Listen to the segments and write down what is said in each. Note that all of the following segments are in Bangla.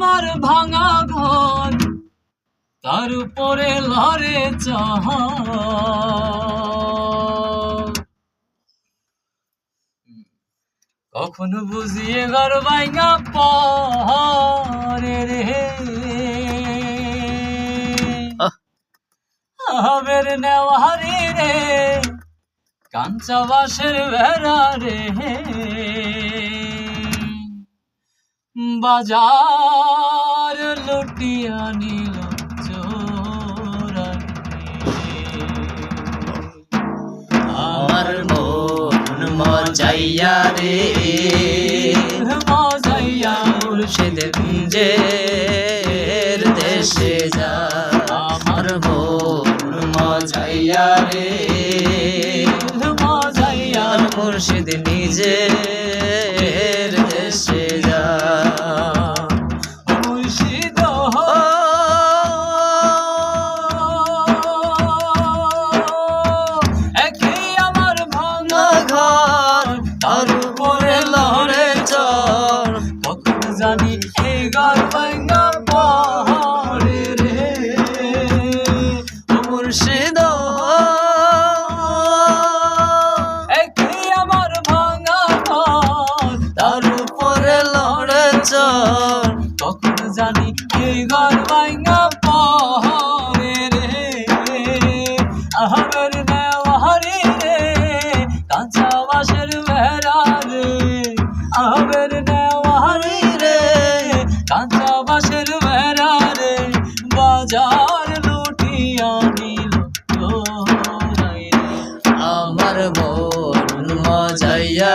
আমার ভাঙা ঘর তার উপরে লড়ে চাহ কখনো বুঝিয়ে ঘর ভাঙা পরে রে আহ। আবের নেওয়ারি রে কাঞ্চা বাসের বেড়া রে। বাজার লুটিয়া নিল আমার মন মজাইয়া রে। মজাইয়া। মুর্শিদ গুঞ্জের দেশে যা। আমার মন মজাইয়া রে। মজাইয়া। মুর্শিদ নিজের জানি এই ভাঙা পড়ে রে মুর্শিদ। একই আমার ভাঙা তার উপরে লড়ে চর কখন জানি এই ভাঙা পড়ে রে আহমের নেওয়ারি রে, কাঁচা বাসের বেড়া রে।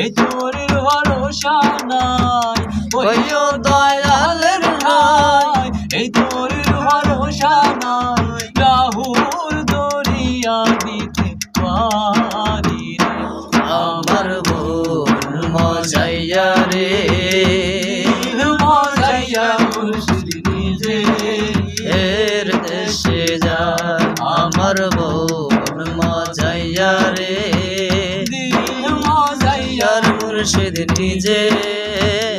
ঠাই চোরের ভরসা নাই ওইও দয়ালের ঠাই এই চোরের ভরসা নাই রাহুল দরিয়া দিতে পারি আমার বোন মজাইয়া রে। মজাইয়া মুর্শিদ। নিজে এর দেশে যা আমার বোন রে দিল